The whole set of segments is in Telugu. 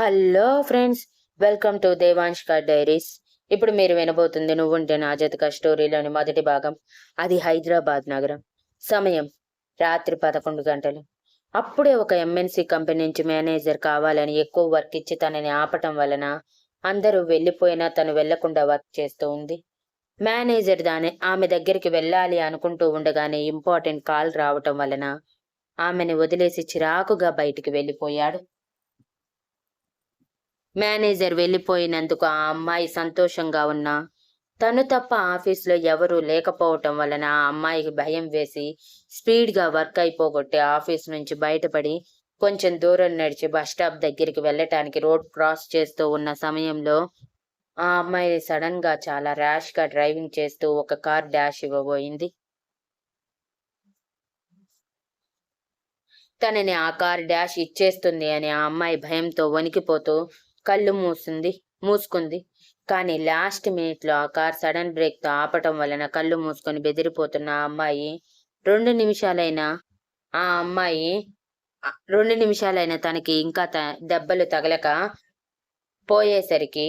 Hello friends welcome to Devanshka diaries. ఇప్పుడు మీరు వినబోతుంది నువ్వుంటే నా జతక స్టోరీలోని మొదటి భాగం అది హైదరాబాద్ నగరం. సమయం రాత్రి పదకొండు గంటలు. అప్పుడే ఒక ఎంఎన్సి కంపెనీ నుంచి మేనేజర్ కావాలని ఎక్కువ వర్క్ ఇచ్చి తనని ఆపటం వలన అందరూ వెళ్ళిపోయినా తను వెళ్ళకుండా వర్క్ చేస్తూ ఉంది. మేనేజర్ దాని ఆమె దగ్గరికి వెళ్ళాలి అనుకుంటూ ఉండగానే ఇంపార్టెంట్ కాల్ రావటం వలన ఆమెని వదిలేసి చిరాకుగా బయటికి వెళ్ళిపోయాడు. మేనేజర్ వెళ్ళిపోయినందుకు ఆ అమ్మాయి సంతోషంగా ఉన్నా. తను తప్ప ఆఫీస్లో ఎవరూ లేకపోవటం వలన ఆ అమ్మాయికి భయం వేసి స్పీడ్గా వర్క్ అయిపోగొట్టి ఆఫీస్ నుంచి బయటపడి కొంచెం దూరం నడిచి బస్ స్టాప్ దగ్గరికి వెళ్ళటానికి రోడ్ క్రాస్ చేస్తూ ఉన్న సమయంలో ఆ అమ్మాయి సడన్గా చాలా ర్యాష్గా డ్రైవింగ్ చేస్తూ ఒక కార్ డాష్ ఇవ్వబోయింది. తనని ఆ కార్ డాష్ ఇచ్చేస్తుంది అని ఆ అమ్మాయి భయంతో వణికిపోతూ కళ్ళు మూసింది మూసుకుంది. కానీ లాస్ట్ మినిట్లో ఆ కార్ సడన్ బ్రేక్తో ఆపటం వలన కళ్ళు మూసుకొని బెదిరిపోతున్న ఆ అమ్మాయి రెండు నిమిషాలైనా ఆ అమ్మాయి రెండు నిమిషాలైనా తనకి ఇంకా త- దెబ్బలు తగలక పోయేసరికి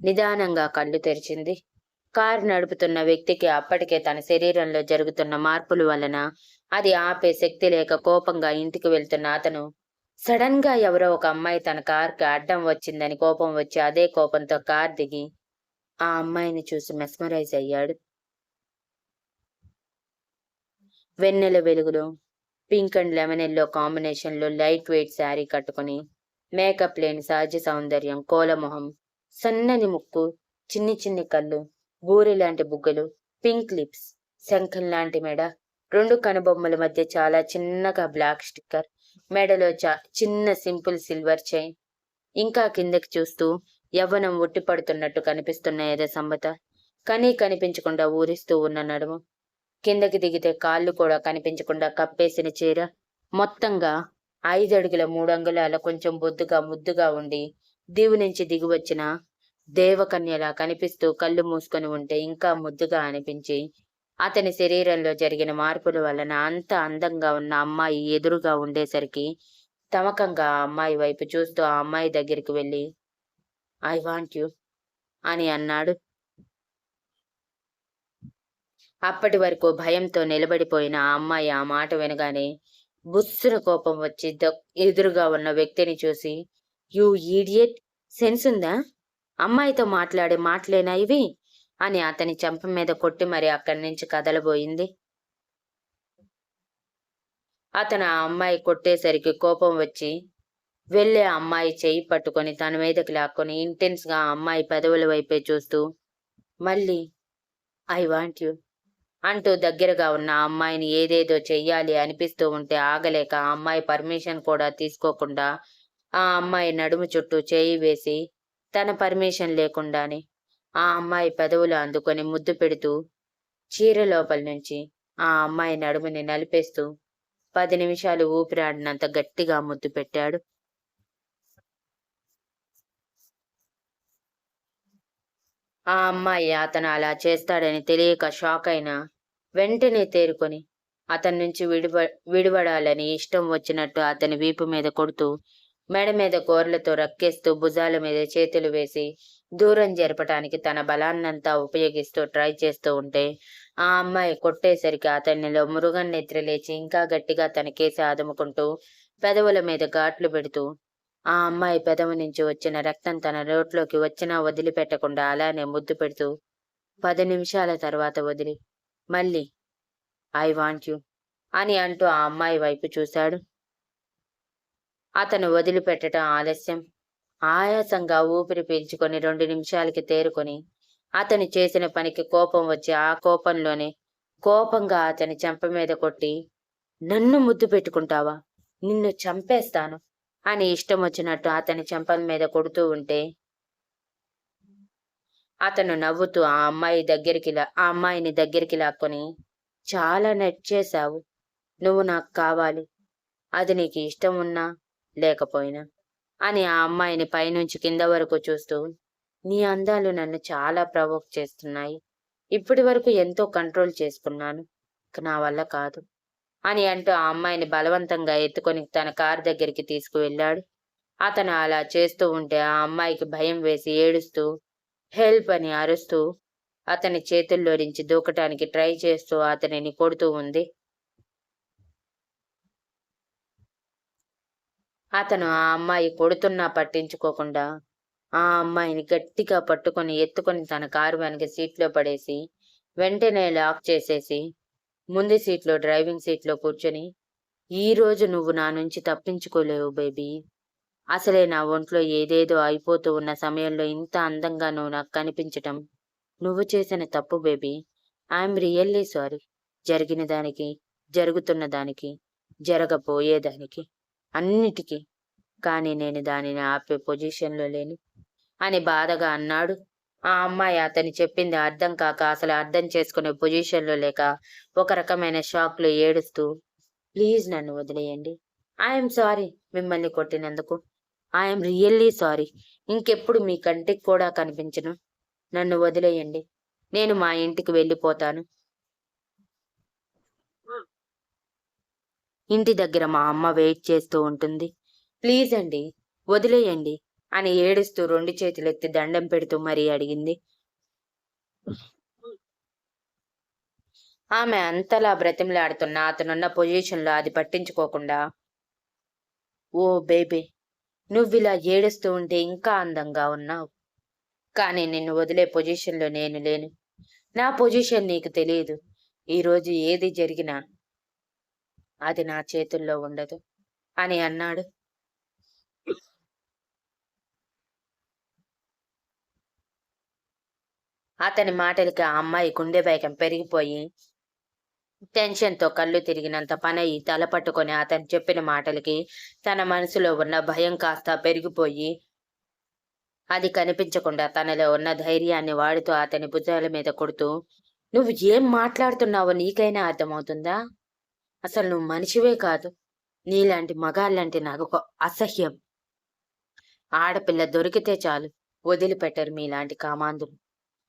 నిదానంగా కళ్ళు తెరిచింది. కారు నడుపుతున్న వ్యక్తికి అప్పటికే తన శరీరంలో జరుగుతున్న మార్పుల వలన అది ఆపే శక్తి లేక కోపంగా ఇంటికి వెళ్తున్న అతను సడన్గా ఎవరో ఒక అమ్మాయి తన కార్కి అడ్డం వచ్చిందని కోపం వచ్చి అదే కోపంతో కార్ దిగి ఆ అమ్మాయిని చూసి మెస్మరైజ్ అయ్యాడు. వెన్నెల వెలుగులో పింక్ అండ్ లెమన్ ఎల్లో కాంబినేషన్లో లైట్ వెయిట్ శారీ కట్టుకుని మేకప్ లేని సహజ సౌందర్యం కోలమొహం సన్నని ముక్కు చిన్ని చిన్ని కళ్ళు బూరి లాంటి బుగ్గలు పింక్ లిప్స్ శంఖం లాంటి మెడ రెండు కనుబొమ్మల మధ్య చాలా చిన్నగా బ్లాక్ స్టిక్కర్ మెడలో చా చిన్న సింపుల్ సిల్వర్ చైన్. ఇంకా కిందకి చూస్తూ యవ్వనం ఉట్టిపడుతున్నట్టు కనిపిస్తున్న ఏదో సంబత. కనీ కనిపించకుండా ఊరిస్తూ ఉన్న నడుము. కిందకి దిగితే కాళ్ళు కూడా కనిపించకుండా కప్పేసిన చీర. మొత్తంగా ఐదడుగుల మూడంగుళాల కొంచెం బొద్దుగా ముద్దుగా ఉండి దీవు నుంచి దిగివచ్చిన దేవకన్యలా కనిపిస్తూ కళ్ళు మూసుకొని ఉంటే ఇంకా ముద్దుగా అనిపించి అతని శరీరంలో జరిగిన మార్పుల వలన అంత అందంగా ఉన్న అమ్మాయి ఎదురుగా ఉండేసరికి తమకంగా ఆ అమ్మాయి వైపు చూస్తూ ఆ అమ్మాయి దగ్గరికి వెళ్ళి ఐ వాంట్ యు అని అన్నాడు. అప్పటి వరకు భయంతో నిలబడిపోయిన ఆ అమ్మాయి ఆ మాట వినగానే బుస్సున కోపం వచ్చి ఎదురుగా ఉన్న వ్యక్తిని చూసి యూ ఈడియట్ సెన్స్ ఉందా అమ్మాయితో మాట్లాడే మాటలేనా ఇవి? అని అతని చెంప మీద కొట్టి మరి అక్కడి నుంచి కదలబోయింది. అతను ఆ అమ్మాయి కొట్టేసరికి కోపం వచ్చి వెళ్ళే ఆ అమ్మాయి చేయి పట్టుకొని తన మీదకి లాక్కొని ఇంటెన్స్గా ఆ అమ్మాయి పెదవుల వైపే చూస్తూ మళ్ళీ ఐ వాంట్ యు అంటూ దగ్గరగా ఉన్న అమ్మాయిని ఏదేదో చెయ్యాలి అనిపిస్తూ ఉంటే ఆగలేక ఆ అమ్మాయి పర్మిషన్ కూడా తీసుకోకుండా ఆ అమ్మాయి నడుము చుట్టూ చేయి వేసి తన పర్మిషన్ లేకుండానే ఆ అమ్మాయి పెదవులు అందుకొని ముద్దు పెడుతూ చీర లోపల నుంచి ఆ అమ్మాయి నడుముని నలిపేస్తూ పది నిమిషాలు ఊపిరాడినంత గట్టిగా ముద్దు పెట్టాడు. ఆ అమ్మాయి అతను అలా చేస్తాడని తెలియక షాక్ అయినా వెంటనే తేరుకొని అతని నుంచి విడివ విడిపడాలని ఇష్టం వచ్చినట్టు అతని వీపు మీద కొడుతూ మెడ మీద కోర్లతో రక్కేస్తూ భుజాల మీద చేతులు వేసి దూరం జరపటానికి తన బలాన్నంతా ఉపయోగిస్తూ ట్రై చేస్తూ ఉంటే ఆ అమ్మాయి కొట్టేసరికి అతనిలో మురుగన్ నిద్రలేచి లేచి ఇంకా గట్టిగా తన కేసి ఆదుముకుంటూ పెదవుల మీద ఘాట్లు పెడుతూ ఆ అమ్మాయి పెదవి నుంచి వచ్చిన రక్తం తన రోట్లోకి వచ్చినా వదిలిపెట్టకుండా అలానే ముద్దు పెడుతూ పది నిమిషాల తర్వాత వదిలి మళ్ళీ ఐ వాంట్ యు అని అంటూ ఆ అమ్మాయి వైపు చూశాడు. అతను వదిలిపెట్టడం ఆలస్యం. ఆయాసంగా ఊపిరి పీల్చుకొని రెండు నిమిషాలకి తేరుకొని అతను చేసిన పనికి కోపం వచ్చి ఆ కోపంలోనే కోపంగా అతని చెంప మీద కొట్టి నన్ను ముద్దు పెట్టుకుంటావా? నిన్ను చంపేస్తాను అని ఇష్టం వచ్చినట్టు అతని చెంపల మీద కొడుతూ ఉంటే అతను నవ్వుతూ ఆ అమ్మాయి దగ్గరికి ఆ అమ్మాయిని దగ్గరికి లాక్కొని చాలా నెట్ నువ్వు నాకు కావాలి. అది నీకు ఇష్టం ఉన్నా లేకపోయినా. అని ఆ అమ్మాయిని పైనుంచి కింద వరకు చూస్తూ నీ అందాలు నన్ను చాలా ప్రవోక్ చేస్తున్నాయి. ఇప్పటి వరకు ఎంతో కంట్రోల్ చేసుకున్నాను. నా వల్ల కాదు అని అంటూ ఆ అమ్మాయిని బలవంతంగా ఎత్తుకొని తన కారు దగ్గరికి తీసుకువెళ్ళాడు. అతను అలా చేస్తూ ఉంటే ఆ అమ్మాయికి భయం వేసి ఏడుస్తూ హెల్ప్ అని అరుస్తూ అతని చేతుల్లో నుంచి దూకటానికి ట్రై చేస్తూ అతనిని కొడుతూ ఉంది. అతను ఆ అమ్మాయి కొడుతున్నా పట్టించుకోకుండా ఆ అమ్మాయిని గట్టిగా పట్టుకొని ఎత్తుకొని తన కారు వెనక సీట్లో పడేసి వెంటనే లాక్ చేసేసి ముందు సీట్లో డ్రైవింగ్ సీట్లో కూర్చొని ఈరోజు నువ్వు నా నుంచి తప్పించుకోలేవు బేబీ. అసలే నా ఒంట్లో ఏదేదో అయిపోతూ ఉన్న సమయంలో ఇంత అందంగా నువ్వు నాకు కనిపించటం నువ్వు చేసిన తప్పు బేబీ. I'm really sorry. జరిగిన దానికి జరుగుతున్న దానికి జరగబోయేదానికి. అన్నిటికీ. కానీ నేను దానిని ఆపే పొజిషన్లో లేను. అని బాధగా అన్నాడు. ఆ అమ్మాయి అతని చెప్పింది అర్థం కాక అసలు అర్థం చేసుకునే పొజిషన్లో లేక ఒక రకమైన షాక్లో ఏడుస్తూ ప్లీజ్ నన్ను వదిలేయండి. ఐఎమ్ సారీ మిమ్మల్ని కొట్టినందుకు. I'm really sorry. ఇంకెప్పుడు మీ కంటికి కూడా కనిపించను. నన్ను వదిలేయండి. నేను మా ఇంటికి వెళ్ళిపోతాను. ఇంటి దగ్గర మా అమ్మ వెయిట్ చేస్తూ ఉంటుంది. ప్లీజ్ అండి వదిలేయండి అని ఏడుస్తూ రెండు చేతులెత్తి దండం పెడుతూ మరీ అడిగింది. ఆమె అంతలా బ్రతిమలాడుతున్న అతనున్న పొజిషన్లో అది పట్టించుకోకుండా ఓ బేబీ నువ్విలా ఏడుస్తూ ఉంటే ఇంకా అందంగా ఉన్నావు. కానీ నిన్ను వదిలే పొజిషన్లో నేను లేను. నా పొజిషన్ నీకు తెలియదు. ఈరోజు ఏది జరిగినా అది నా చేతుల్లో ఉండదు. అని అన్నాడు. అతని మాటలకి ఆ అమ్మాయి గుండె వేగం పెరిగిపోయి టెన్షన్తో కళ్ళు తిరిగినంత పనయి తల పట్టుకొని అతను చెప్పిన మాటలకి తన మనసులో ఉన్న భయం కాస్త పెరిగిపోయి అది కనిపించకుండా తనలో ఉన్న ధైర్యాన్ని వాడుతూ అతని భుజాల మీద కొడుతూ నువ్వు ఏం మాట్లాడుతున్నావో నీకైనా అర్థమవుతుందా? అసలు నువ్వు మనిషివే కాదు. నీలాంటి మగాళ్ళంటే నాకు ఒక అసహ్యం. ఆడపిల్ల దొరికితే చాలు వదిలిపెట్టరు మీలాంటి కామాంధులు.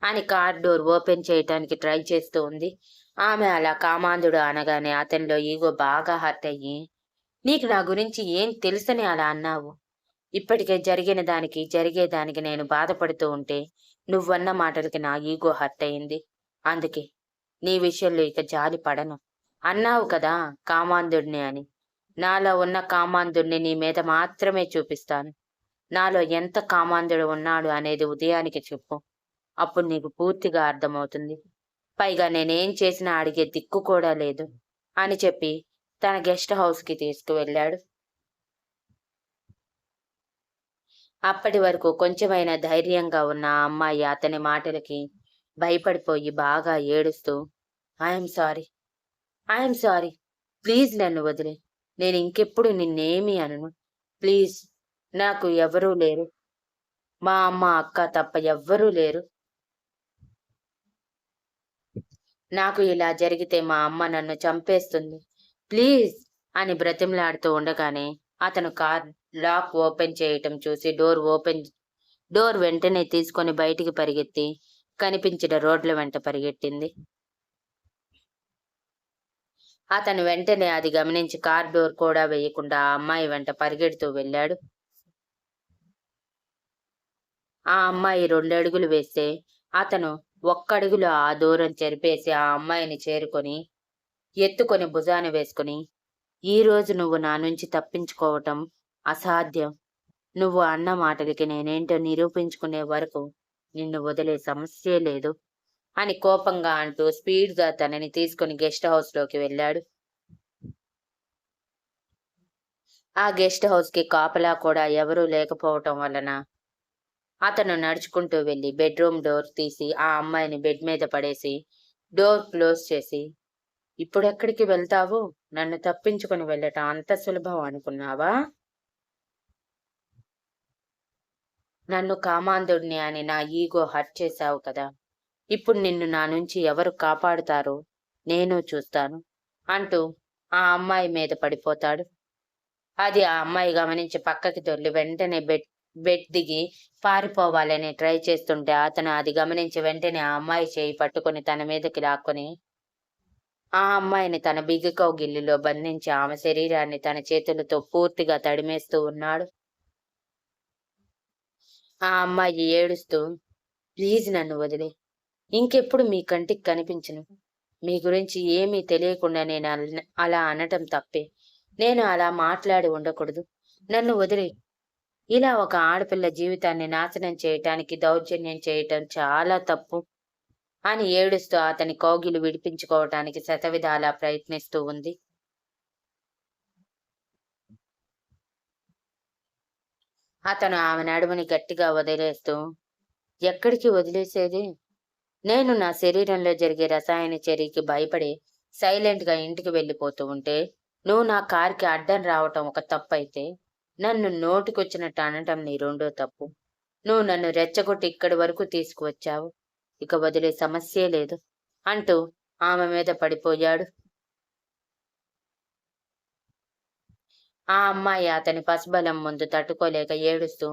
అని కార్ డోర్ ఓపెన్ చేయటానికి ట్రై చేస్తూ ఉంది. ఆమె అలా కామాంధుడు అనగానే అతనిలో ఈగో బాగా హర్ట్ అయ్యి నీకు నా గురించి ఏం తెలుసని అలా అన్నావు? ఇప్పటికే జరిగిన దానికి జరిగేదానికి నేను బాధపడుతూ ఉంటే నువ్వన్న మాటలకి నా ఈగో హర్ట్ అయింది అందుకే నీ విషయంలో ఇక జాలి పడను. అన్నావు కదా కామాంధుడిని అని. నాలో ఉన్న కామాంధుడిని నీ మీద మాత్రమే చూపిస్తాను. నాలో ఎంత కామాంధుడు ఉన్నాడు అనేది ఉదయానికి చెప్పు. అప్పుడు నీకు పూర్తిగా అర్థమవుతుంది. పైగా నేనేం చేసినా అడిగే దిక్కు కూడా లేదు అని చెప్పి తన గెస్ట్ హౌస్కి తీసుకువెళ్ళాడు. అప్పటి వరకు కొంచెమైనా ధైర్యంగా ఉన్న ఆ అమ్మాయి అతని మాటలకి భయపడిపోయి బాగా ఏడుస్తూ I'm sorry. I'm sorry please నన్ను వదిలే. నేను ఇంకెప్పుడు నిన్నేమీ అనను. ప్లీజ్ నాకు ఎవరూ లేరు. మా అమ్మ అక్క తప్ప ఎవ్వరూ లేరు. నాకు ఇలా జరిగితే మా అమ్మ నన్ను చంపేస్తుంది. ప్లీజ్ అని బ్రతిమలాడుతూ ఉండగానే అతను కార్ లాక్ ఓపెన్ చేయటం చూసి డోర్ ఓపెన్ డోర్ వెంటనే తీసుకొని బయటికి పరిగెత్తి కనిపించిన రోడ్ల వెంట పరిగెట్టింది. అతను వెంటనే అది గమనించి కార్ డోర్ కూడా వేయకుండా ఆ అమ్మాయి వెంట పరిగెడుతూ వెళ్ళాడు. ఆ అమ్మాయి రెండు అడుగులు వేస్తే అతను ఒక్కడుగులో ఆ దూరం చెరిపేసి ఆ అమ్మాయిని చేరుకొని ఎత్తుకొని భుజాన వేసుకుని ఈ రోజు నువ్వు నా నుంచి తప్పించుకోవటం అసాధ్యం. నువ్వు అన్న మాటలకి నేనేంటో నిరూపించుకునే వరకు నిన్ను వదిలే సమస్యే లేదు. అని కోపంగా అంటూ స్పీడ్గా తనని తీసుకుని గెస్ట్ హౌస్లోకి వెళ్ళాడు. ఆ గెస్ట్ హౌస్కి కాపలా కూడా ఎవరూ లేకపోవటం వలన అతను నడుచుకుంటూ వెళ్ళి బెడ్రూమ్ డోర్ తీసి ఆ అమ్మాయిని బెడ్ మీద పడేసి డోర్ క్లోజ్ చేసి ఇప్పుడెక్కడికి వెళ్తావు? నన్ను తప్పించుకుని వెళ్ళటం అంత సులభం అనుకున్నావా? నన్ను కామాంధుడిని అని నా ఈగో హర్ట్ చేశావు కదా. ఇప్పుడు నిన్ను నా నుంచి ఎవరు కాపాడుతారో నేను చూస్తాను అంటూ ఆ అమ్మాయి మీద పడిపోతాడు. అది ఆ అమ్మాయి గమనించి పక్కకి తొల్లి వెంటనే బెడ్ బెడ్ దిగి పారిపోవాలని ట్రై చేస్తుంటే అతను అది గమనించి వెంటనే ఆ అమ్మాయి చేయి పట్టుకొని తన మీదకి లాక్కొని ఆ అమ్మాయిని తన బిగ్గకో గిల్లిలో బంధించి ఆమె శరీరాన్ని తన చేతులతో పూర్తిగా తడిమేస్తూ ఉన్నాడు. ఆ అమ్మాయి ఏడుస్తూ ప్లీజ్ నన్ను వదిలే ఇంకెప్పుడు మీ కంటికి కనిపించను. మీ గురించి ఏమీ తెలియకుండా నేను అలా అనటం తప్పే. నేను అలా మాట్లాడి ఉండకూడదు. నన్ను వదిలే. ఇలా ఒక ఆడపిల్ల జీవితాన్ని నాశనం చేయటానికి దౌర్జన్యం చేయటం చాలా తప్పు అని ఏడుస్తూ అతని కోగిలు విడిపించుకోవటానికి శతవిధాలా ప్రయత్నిస్తూ ఉంది. అతను ఆమె నడుముని గట్టిగా వదిలేస్తూ ఎక్కడికి వదిలేసేది? నేను నా శరీరంలో జరిగే రసాయన చర్యకి భయపడి సైలెంట్గా ఇంటికి వెళ్ళిపోతూ ఉంటే నువ్వు నా కార్కి అడ్డం రావటం ఒక తప్పు అయితే నన్ను నోటికొచ్చినట్టు అనటం నీ రెండో తప్పు. నువ్వు నన్ను రెచ్చగొట్టి ఇక్కడి వరకు తీసుకువచ్చావు. ఇక వదిలే సమస్యే లేదు అంటూ ఆమె మీద పడిపోయాడు. ఆ అమ్మాయి అతని పసిబలం ముందు తట్టుకోలేక ఏడుస్తూ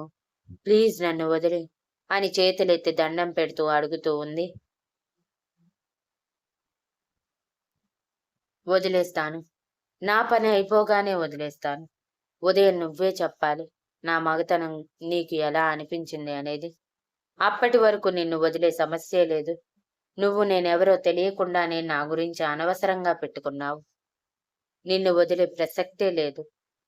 ప్లీజ్ నన్ను వదిలే అని చేతులెత్తి దండం పెడుతూ అడుగుతూ ఉంది. వదిలేస్తాను. నా పని అయిపోగానే వదిలేస్తాను. ఉదయం నువ్వే చెప్పాలి. నా మగతనం నీకు ఎలా అనిపించింది అనేది. అప్పటి వరకు నిన్ను వదిలే సమస్యే లేదు. నువ్వు నేనెవరో తెలియకుండానే నా గురించి అనవసరంగా పెట్టుకున్నావు. నిన్ను వదిలే ప్రసక్తే లేదు.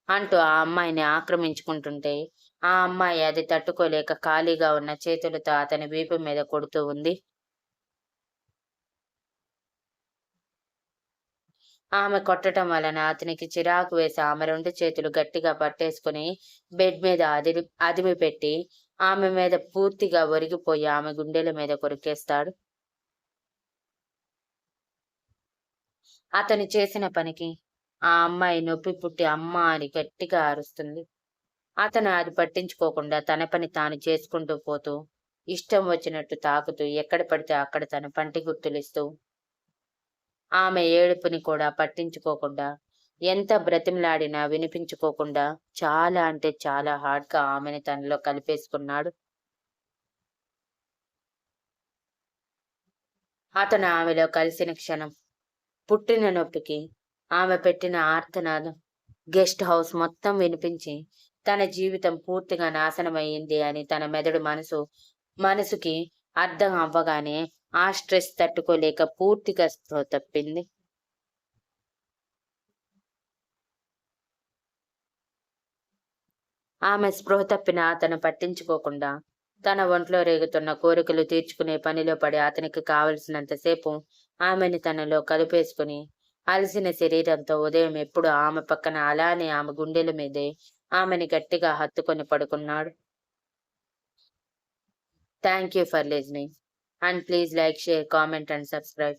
అంటూ ఆ అమ్మాయిని ఆక్రమించుకుంటుంటే ఆ అమ్మాయి అది తట్టుకోలేక ఖాళీగా ఉన్న చేతులతో అతని వీపు మీద కొడుతూ ఉంది. ఆమె కొట్టడం వలన అతనికి చిరాకు వేసి ఆమె రెండు చేతులు గట్టిగా పట్టేసుకుని బెడ్ మీద అదిరి అదిమి పెట్టి ఆమె మీద పూర్తిగా ఒరిగిపోయి ఆమె గుండెల మీద కొరికేస్తాడు. అతను చేసిన పనికి ఆ అమ్మాయి నొప్పి పుట్టి అమ్మ అని గట్టిగా అరుస్తుంది. అతను అది పట్టించుకోకుండా తన పని తాను చేసుకుంటూ పోతూ ఇష్టం వచ్చినట్టు తాకుతూ ఎక్కడ పడితే అక్కడ తన పంటి గుర్తులిస్తూ ఆమె ఏడుపుని కూడా పట్టించుకోకుండా ఎంత బ్రతిమలాడినా వినిపించుకోకుండా చాలా అంటే చాలా హార్డ్గా ఆమెని తనలో కలిపేసుకున్నాడు. అతను ఆమెలో కలిసిన క్షణం పుట్టిన నొప్పికి ఆమె పెట్టిన ఆర్తనాదం గెస్ట్ హౌస్ మొత్తం వినిపించి తన జీవితం పూర్తిగా నాశనమయ్యింది అని తన మెదడు మనసు మనసుకి అర్థం అవ్వగానే ఆ స్ట్రెస్ తట్టుకోలేక పూర్తిగా స్పృహ తప్పింది. ఆమె స్పృహ తప్పిన అతను పట్టించుకోకుండా తన ఒంట్లో రేగుతున్న కోరికలు తీర్చుకునే పనిలో పడి అతనికి కావలసినంతసేపు ఆమెని తనలో కలిపేసుకుని అలసిన శరీరంతో ఉదయం ఎప్పుడు ఆమె పక్కన అలానే ఆమె గుండెల మీదే ఆమెని గట్టిగా హత్తుకొని పడుకున్నాడు. Thank you for listening and please like share comment and subscribe